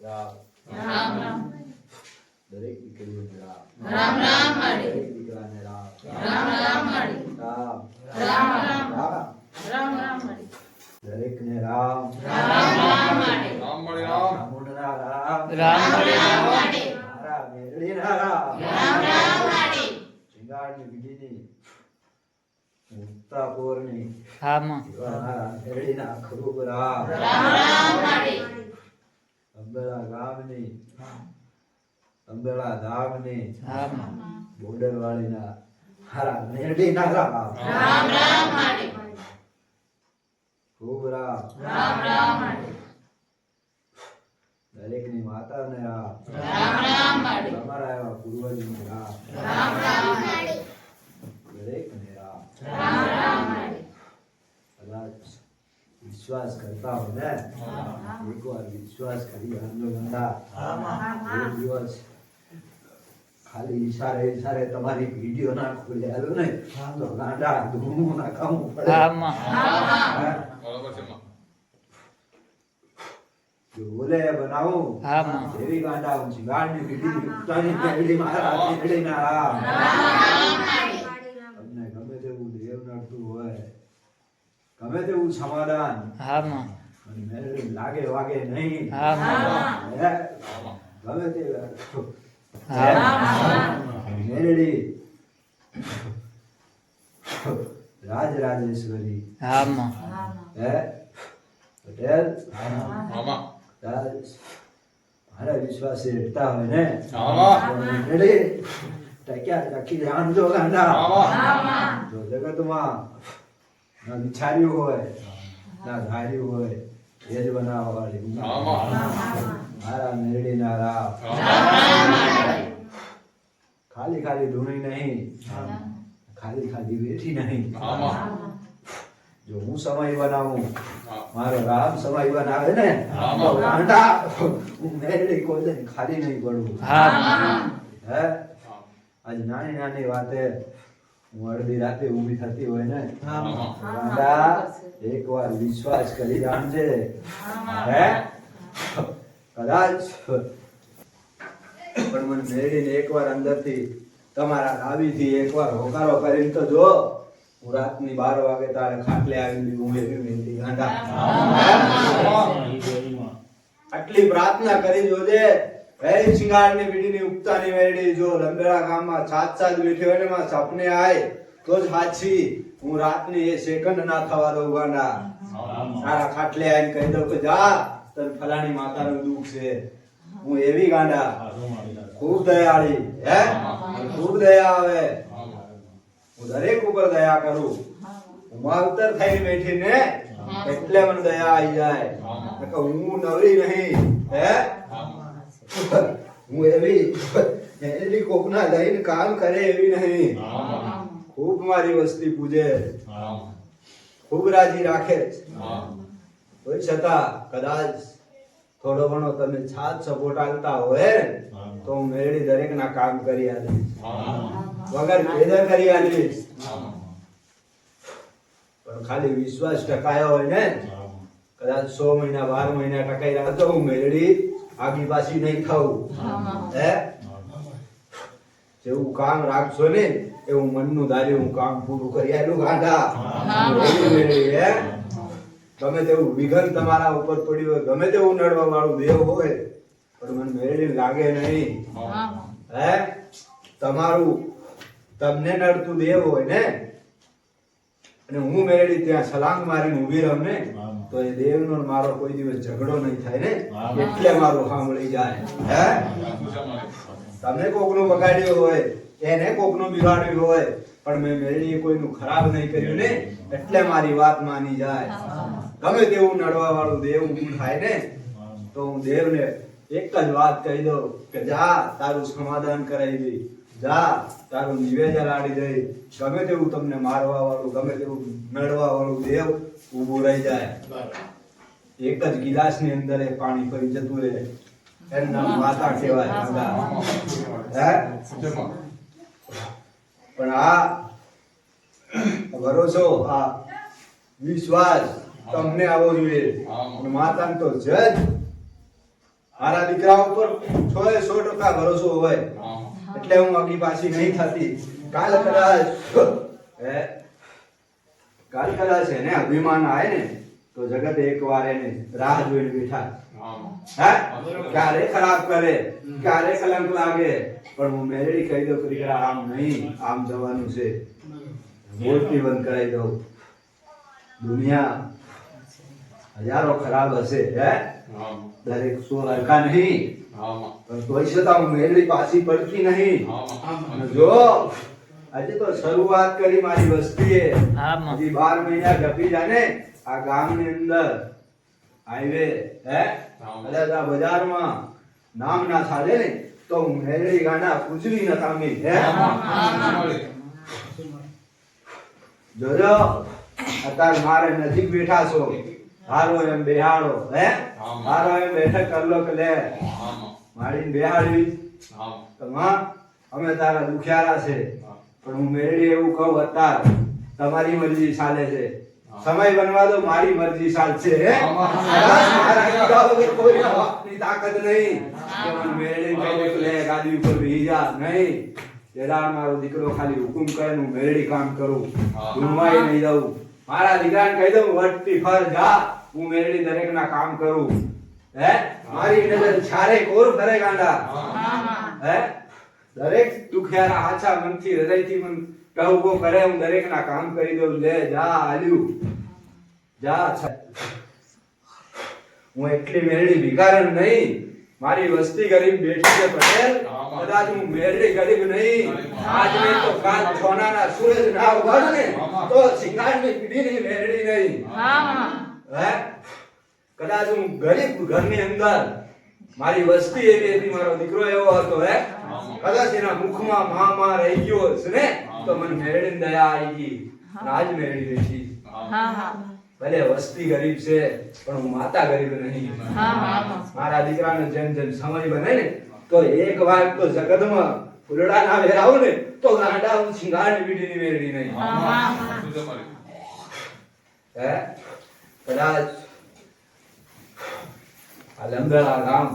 રામ દરેક દીકરીઓને રામ રામ દરેક દીકરાને રામ રામ રામ રામ રામ રામ દરેકને રામ રામ રામ રામ રામ રામ રામ રામ રામ રામ રામ રામ વાળે શિંગારની બીજીની મુક્તાપોરની હા માં મારા મેરડીના ખૂબ રામ. રામ અંબેલા ગામની અંબેલા ધામની હા માં બોર્ડર વાળીના મારા મેરડીના રામ. રામ રામ વાળે ખૂબ રામ. રામ રામ વાળે દરેકની માતાને રામ. રામ રામ વાળે તમારા એવા પૂર્વજોને રામ. રામ રામ વાળે દરેકને રામ રામ રામ વાળે કદાચ વિશ્વાસ કરતા હોય ને એકવાર વિશ્વાસ કરી આંદોલનના એક દિવસ ખાલી ઈશારે ઈશારે તમારી વીડિયો ના ખોલ્યા ને તો ગાંડા ધૂમું ના ખાવું પડે બોલે બનાવું. એવી ગાંડા હું છું ગાંડી ઉતારી પેલી મારા પેલી ના રામ તમને ગમે તેવું દેવ નડતું હોય ગમે તેવું સમાધાન. હા માં લાગે વાગે નહીં. હા માં હે? ગમે તે હા મેળડી રાજરાજેશ્વરી. હા માં હે? પટેલ? આમાં રાજ મારા વિશ્વાસે રહેતા હોય ને? મેળડી ટક્યા ટકી આંધો ગાંડા જગતમાં ના વિચાર્યું હોય. ના ધાર્યું હોય. એ જ બનાવવાળી મારા મેરડીના રામ ખાલી ખાલી ધૂણી નહીં. ખાલી ખાલી બેઠી નહીં. જો હું સમય બનાવું. મારો રામ સમય બનાવે ને. તો ગાંડા હું મેરડી કોઈ ખાલી નહીં પડું. હે. આજ નાની નાની વાતે અડધી રાતે ઊભી થતી હોય ને? આમાં ગાંડા એકવાર વિશ્વાસ કરી જાણજે હે કદાચ. પણ મને મેળીને એકવાર અંદરથી તમારા નાભીથી એકવાર હોકારો કરીને તો જો હું રાતની બાર વાગે તારે ખાટલે આવી હું એવી વિનંતી ગાંડા આટલી પ્રાર્થના કરી જોજે. હે શિંગારની બીડીની ઉગતાની વેરડી. જો લંબેડા ગામમાં સાત સાત બેઠી હોય ને માં સપને આય તો જ હાચી. હું રાતની એ સેકન્ડ ના થવા દઉં ગાંડા. તારા ખાટલે આવીને કહી દઉં કે જા તને ફલાણી માતાનું દુઃખ છે. હું એવી ગાંડા. ખૂબ દયાળી હે? ખૂબ દયા આવે. હું દરેક ઉપર દયા કરું. હું માવતર થઈને બેઠી ને એટલે મને દયા આવી જાય. નકર હું નવરી નહીં હે? હું એવી એવી કોકના જઈને કામ કરે એવી નહીં. ખૂબ મારી વસ્તી પૂજે. ખૂબ રાજી રાખે. હોય છતાં કદાચ થોડો ઘણો તમે છાત સપોર્ટ આલતા હોય તો હું મેળવી દરેક ના કામ કરી આલીશ વગર ભેદા કરી આલીશ પણ ખાલી વિશ્વાસ ટકાયો હોય ને કદાચ સો મહિના બાર મહિના ટકાઈ રહ્યા તો હું મેળવી પાછી નહીં થવું. હે જેવું કામ રાખશો ને એવું મનનું ધાર્યું હું કામ પૂરું કરી આલું ગાંધા. ગમે તેવું વિઘન તમારા ઉપર પડ્યું હોય ગમે તેવું નડવા વાળું દેવ હોય પણ મને મેળવી લાગે નહીં. હે? તમારું તમને નડતું દેવ હોય ને અને હું મેળવી ત્યાં સલાંગ મારીને ઊભી રહું ને તો એ દેવનો નો મારો કોઈ દિવસ ઝઘડો નહીં થાય ને. એટલે મારું સાંભળી જાય. હે? તમે કોકનું બગાડ્યું હોય એને કોકનું બિગાડ્યું હોય પણ મેં મેળવી કોઈનું ખરાબ નહીં કર્યું ને એટલે મારી વાત માની જાય. ગમે તેવું નડવા વાળું દેવ ઊભું થાય ને તો હું દેવને એક જ વાત કહી દઉં કે જા તારું સમાધાન કરાવી દઈ જા તારું નિવેદન આડી દઈ. ગમે તેવું તમને મારવા વાળું ગમે તેવું નડવા વાળું દેવ ઊભું રહી જાય. એક જ ગિલાસની અંદર એ પાણી ફરી જતું રહે. એનું નામ માતા કહેવાય. હે પણ આ ભરોસો આ વિશ્વાસ તમને આવો જોઈએ. અને માતાને તો જજ. મારા દીકરા ઉપર સો એ સો ટકા ભરોસો હોય. એટલે હું આગી પાછી નહીં થતી કાલ કદાચ હે કાલ કદાચ એને અભિમાન આવે ને તો જગત એકવાર એને રાહ જોઈને બેઠા હે ક્યારે ખરાબ કરે ક્યારે કલંક લાગે પણ હું મેલેડી કહી દઉં કે દીકરા આમ નહીં આમ જવાનું છે બોલતી બંધ કરાવી દઉં દુનિયા હજારો ખરાબ હશે હે દરેક સો હરખા નહીં મેલેડી પાછી પડતી નહીં. જો આજે તો શરૂઆત કરી મારી વસ્તીએ. હા, હજી બાર મહિના ગપી જાય આ ગામની અંદર. હાઈવે હે? કદાચ આ બજારમાં નામ ના ચાલે ને તો મેળવી ગાના ગાંડા પૂછવી ન તામી હે. જોજો અત્યારે મારે નજીક બેઠા છો. હારો એમ બેહાડો હે? હારો એમ બેઠક કરલો કે લે. મારી બેહાડવી. તો માં અમે તારા દુખિયારા છે. પણ હું મેળવી એવું કહું અત્યાર. તમારી મરજી ચાલે છે. સમય બનવા દો મારી મરજી ચાલશે કોઈના તાકાત નહીં. મેળવી કહી લે ગાદી ઉપર બેહી જા. નહીં. જરા મારો દીકરો ખાલી હુકુમ કરે હું મેળવી કામ કરું. ગુમાઈ નહીં દઉં. મારા દીકરાને કહી દઉં વટતી ફર જા. હું મેળવી દરેકના કામ કરું. હે? મારી નજર છારે કોર ભરે ગાંડા. હે? દરેક દુખિયારા હાચા મનથી, હૃદયથી મન કહું કરે હું દરેકના કામ કરી દઉં. લે, જા, આલ્યું. જા હું એટલી મેળવી ભિખારણ નહીં. મારી વસ્તી ગરીબ બેઠી છે પટેલ. કદાચ હું મેરડી ગરીબ નહીં. આજ મેં તો કાલ સોનાના સૂરજ ના ઉગાડો ને, તો સિંગારની પીડીની મેરડી નહીં. હે. કદાચ હું ગરીબ ઘરની અંદર મારી વસ્તી એવી હતી મારો દીકરો એવો હતો હે? કદાચ એના મુખમાં માં માં રહી ગયો છે ને તો મને મેળવીને દયા આવી ગઈ. આજ મેળવી રહી ભલે વસ્તી ગરીબ છે પણ હું માતા ગરીબ નહીં. મારા દીકરાને જેમ જેમ સમય બને ને તો એક વાર તો જગતમાં ફૂલડા ના વેરાવું ને તો ગાંડા હું સિંગારની વીડીની વેરડી નહીં. હે? કદાચ આ લંગળા ગામ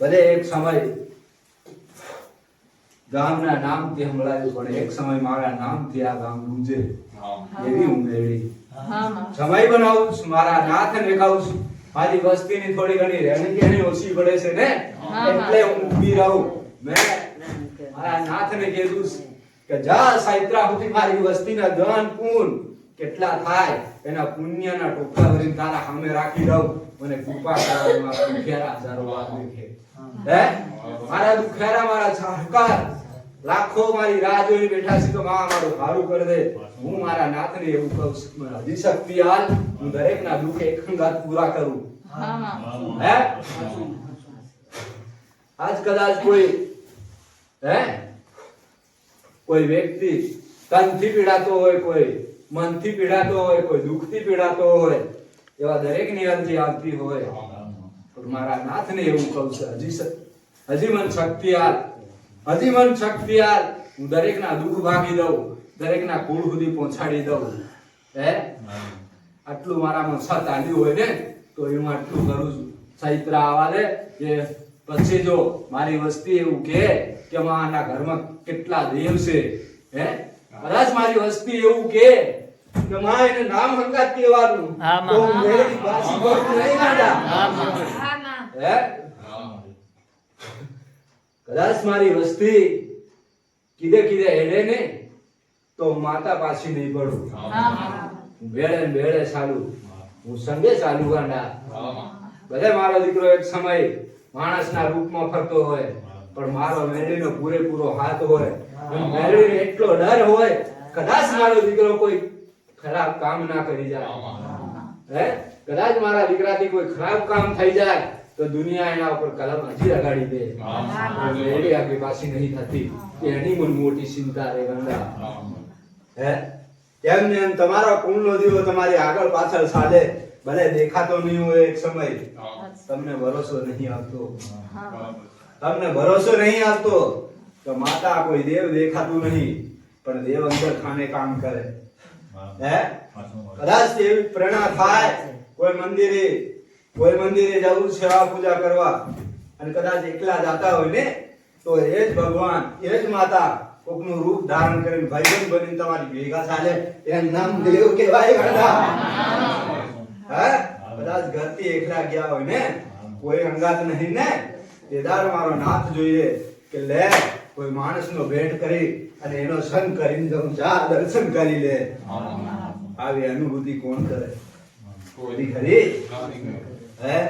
ભલે એક સમય ગામના નામથી સંભળાયું પણ એક સમય મારા નામથી આ ગામ ગુંજે. એવી હું સમય બનાવું છું મારા નાથ દેખાવું છું. મારી વસ્તીની થોડી ઘણી રહેણી કહેણી ઓછી પડે છે ને? એટલે હું ઊભી રહું. મેં મારા નાથને કીધું છે કે જા સાયત્રા સુધી મારી વસ્તીના ધન પૂન કેટલા થાય એના પુણ્યના ટોપલા ભરીને તારા સામે રાખી દઉં મને કૃપા કરવા મારા દુખેરા હજારો વાર દેખે. હે? મારા દુખેરા મારા સહકાર લાખો મારી રાહ જોઈને બેઠા છે તો માં મારું સારું કરી દે. હું મારા નાથને એવું કહું છું મને હજી શક્તિ હાલ હું દરેકના દુઃખ એકંગાત પૂરા કરું. હે આજ કદાચ કોઈ હે? કોઈ વ્યક્તિ તનથી પીડાતો હોય કોઈ મનથી પીડાતો હોય, કોઈ દુઃખથી પીડાતો હોય, એવા દરેકની અરજી આવતી હોય. મારા નાથને એવું કહું છે, હજી હજી મન શક્તિ આલ હજી મન શક્તિ આલ હું દરેકના દુઃખ ભાગી દઉં, દરેકના કુળ સુધી પહોંચાડી દઉં. હે? આટલું મારામાં સત આવ્યું હોય ને, તો હું આટલું કરું છું. ચૈત્રા આવા દે કે પછી જો મારી વસ્તી એવું કે કે મારા ઘરમાં કેટલા દેવ છે. હે? કદાચ મારી વસ્તી એવું કે માં એને નામ હંગાત કહેવાનું હા, માં. તો હું મેળી પાછી નહીં ગાંડા. હા, માં. હે કદાચ મારી વસ્તી કીધે કીધે હેડે ને તો માતા પાછી નહીં પડું. ને ભેળે ચાલું. હું સંગે ચાલુ ગાંડા. ભલે મારો દીકરો એક સમય માણસના રૂપમાં ફરતો હોય પણ મારો મેળવીનો પૂરેપૂરો હાથ હોય. મેળવી મેળવીને એટલો ડર હોય કદાચ મારો દીકરો કોઈ ખરાબ કામ ના કરી જાય. હે કદાચ મારા દીકરાથી કોઈ ખરાબ કામ થઈ જાય તો દુનિયા એના ઉપર કલમ હજી લગાડી દે. એવી આગળ પાછી નહીં થતી. એની મને મોટી ચિંતા રે ગંગા. હે એમ ને એમ તમારા કુંડલો દીવો તમારી આગળ પાછળ ચાલે ભલે દેખાતો નહીં હોય એક સમય. તમને ભરોસો નહીં આવતો. તમને ભરોસો નહીં આવતો તો માતા કોઈ દેવ દેખાતું નહીં. પણ દેવ અંદર ખાને કામ કરે. હે. કદાચ એવી પ્રેરણા થાય કોઈ મંદિરે કોઈ મંદિરે જવું સેવા પૂજા કરવા અને કદાચ એકલા જાતા હોય ને તો એ જ ભગવાન એ જ માતા કોકનું રૂપ ધારણ કરીને ભાઈબંધ બની તમારી ભેગા ચાલે એનું નામ દેવ કહેવાય ગાંડા હે? કદાચ ઘરથી એકલા ગયા હોય ને કોઈ અંગાત નહીં ને તેદાર મારો નાથ જોઈએ કે લે કોઈ માણસનો ભેટ કરી અને એનો સંગ કરીને દર્શન કરી લે. આવી અનુભૂતિ કોણ કરે? કોઈ ખરી? હે?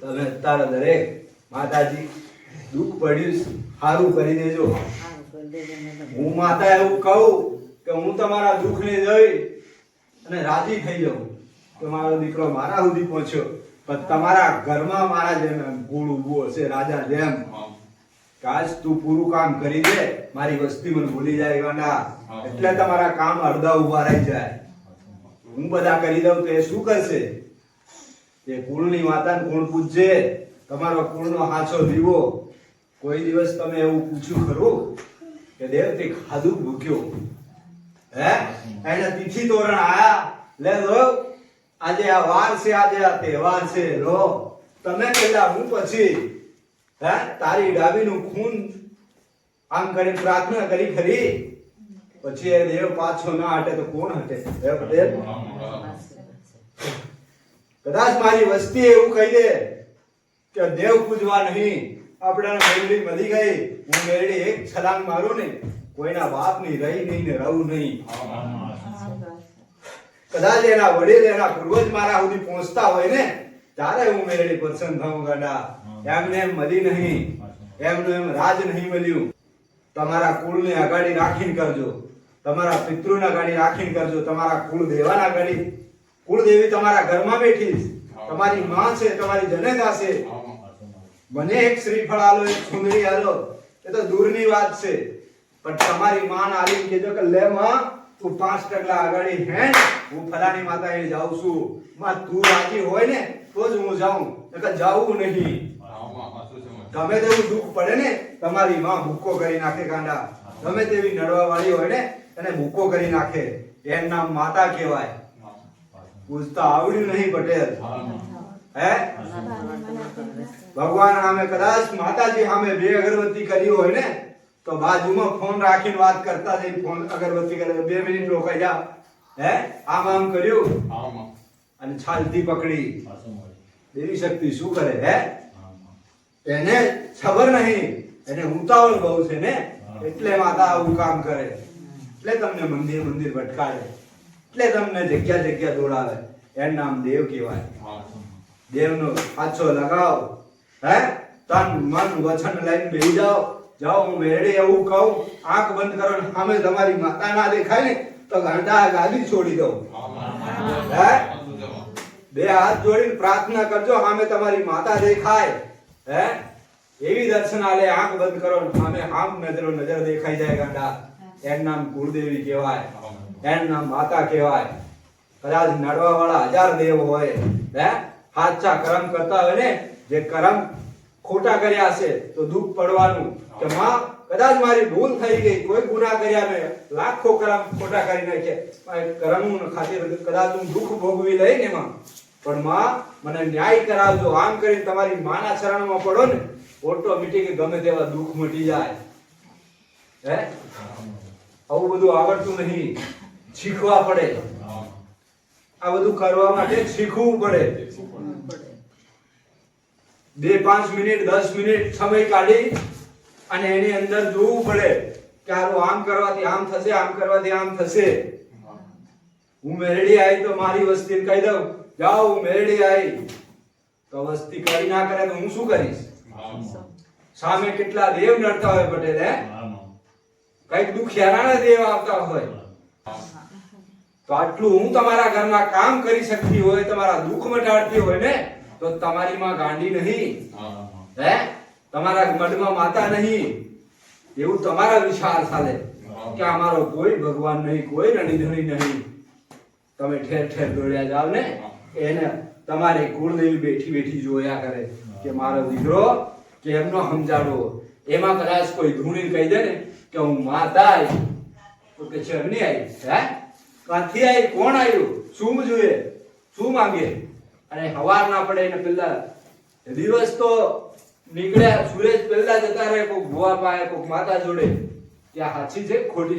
તમે તારા દરેક માતાજી દુઃખ પડ્યું સારું કરી દેજો. હું માતા એવું કહું કે હું તમારા દુઃખને જોઈ અને રાજી થઈ જાઉં. કે મારો દીકરો મારા સુધી પહોંચ્યો. પણ તમારા ઘરમાં મારા જેમ ગુણ ઊભો હશે રાજા જેમ. કાશ તું પૂરું કામ કરી દે મારી વસ્તી મને ભૂલી જાય એટલે તમારા કામ અડધા ઊભા રહી જાય. હું બધા કરી દઉં તો એ શું કરશે? એ કુળની માતાને કોણ પૂછજે તમારો કુળનો હાચો દીવો. કોઈ દિવસ તમે એવું પૂછ્યું ખરું કે દેવ તે ખાધું ભૂખ્યો? હે? એને તિથિ તોરણ આયા. લે લો. આજે આ વાર છે આજે આ તહેવાર છે. લો. તમે પેલા હું પછી હે? તારી ડાબીનું ખૂન આમ કરી પ્રાર્થના કરી ખરી? પછી એ દેવ પાછો ના હટે તો કોણ હટે? કદાચ મારી વસ્તી એવું કહી દે કે દેવ પૂજવા નહીં આપણાને મેરડી મળી ગઈ, હું મેરડી એક છલાંગ મારું ને કોઈના બાપની રહી નહીં ને રહું નહીં. કદાચ એના વડીલ એના પૂર્વજ મારા સુધી પહોંચતા હોય ને, ત્યારે હું મેરડી પસંદ થઉં ગાડા. એમને એમ મળી નહીં. એમનું એમ રાજ નહીં મળ્યું. તમારા કુળને અગાડી રાખીને કરજો. તમારા પિતૃને અગાડી રાખીને કરજો. તમારા કુળ દેવાના અગાડી. કુળદેવી તમારા ઘરમાં બેઠી તમારી માં છે, તમારી જનેતા છે. મને એક શ્રીફળ આલો, એક સુંદરી આલો. એ તો દૂરની વાત છે. પણ તમારી માન આલી કહેજો કે લે માં, તું પાંચ ટકલા આગળ હે હું ફલાની માતા એ જાઉં છું. માં, તું રાજી હોય ને, તો જ હું જાઉં. નકર જાવું નહીં. ગમે તેવું દુઃખ પડે ને તમારી માં ભૂકો કરી નાખે ગાંડા. ગમે તેવી નડવા વાળી હોય ને એને ભૂકો કરી નાખે. એમ નામ માતા કહેવાય. પૂછતા આવડ્યું નહીં પટેલ. હે? ભગવાન સામે કદાચ માતાજી સામે બે અગરબત્તી કરી હોય ને તો બાજુમાં ફોન રાખીને વાત કરતા જઈ ફોન અગરબત્તી કરે બે મિનિટ રોકાઈ જા. હે? આમ આમ કર્યું. અને છાલથી પકડી. દેવી શક્તિ શું કરે? હે? એને ખબર નહીં. એને ઉતાવળ બહુ છે ને. એટલે માતા આવું કામ કરે. એટલે તમને મંદિર મંદિર ભટકાડે. એટલે તમને જગ્યા જગ્યા દોડાવે. એનું નામ દેવ કહેવાય. દેવનો પાછો લગાવ. હે? તન મન વચન લઈને બેહી જાઓ. જાઓ હું મેળે એવું કહું. આંખ બંધ કરો ને સામે તમારી માતા ના દેખાય ને તો ગાંડા ગાદી છોડી દઉં. હે? બે હાથ જોડીને પ્રાર્થના કરજો સામે તમારી માતા દેખાય. હે? એવી દર્શન આંખ બંધ કરો સામે આમ નજરો નજર દેખાઈ જાય ગાંડા. એનું નામ કુળદેવી કહેવાય. એનું નામ માતા કહેવાય. કદાચ નડવા વાળા હજાર દેવ હોય, હે? સાચા કર્મ કરતા હોય ને, જે કર્મ ખોટા કર્યા છે, તો દુઃખ પડવાનું કે માં, કદાચ મારી ભૂલ થઈ ગઈ, કોઈ ગુના કર્યા મેં લાખો કર્મ ખોટા કરી નાખ્યા. કર્મ ખાતે કદાચ હું દુઃખ ભોગવી લઈ ને એમાં પણ માં, મને ન્યાય કરાવજો. આમ કરીને તમારી માના શરણમાં પડો ને ઓટોમેટિક ગમે તેવા દુઃખ મટી જાય. હે? આવું બધું આવડતું નહીં. શીખવા પડે. આ બધું કરવા માટે શીખવું પડે. બે પાંચ મિનિટ, દસ મિનિટ સમય કાઢી અને એની અંદર જોવું પડે કે હારું આમ કરવાથી આમ થશે, આમ કરવાથી આમ થશે. હું મેરડી આવી તો મારી વસ્તી કહી દઉં. જાઓ, મેળી આવી તો વસ્તી કરી ના કરે તો હું શું કરીશ? સામે કેટલા દેવ નડતા હોય પટેલ, હે? કંઈક દુખિયારાના દેવ આવતા હોય. તો આટલું હું તમારા ઘરમાં કામ કરી શકતી હોય, તમારા દુઃખ મટાડતી હોય ને, તો તમારી માં ગાંડી નહીં. હે? તમારા મઢમાં માતા નહીં. એવું તમારા વિચાર ચાલે. કે અમારો કોઈ ભગવાન નહીં, કોઈ રણીધણી નહીં. તમે ઠેર ઠેર દોડ્યા જાવ ને. એને તમારે કુળદેવી બેઠી બેઠી જોયા કરે કે મારો દીકરો કેમનો સમજાડવો? એમાં કદાચ કોઈ ધૂણી કહી દે ને કે હું માતા આવી તો કે છે નહીં આવી? હે? કાથી આવી? કોણ આવ્યું? શું જોઈએ? શું માંગે? અને હવાર ના પડે એને પેલા દિવસ તો નીકળ્યા, સૂરજ પહેલા જતા રહે કોક ભુવા પાસે કોક માતા જોડે. કે આ સાચી છે, ખોટી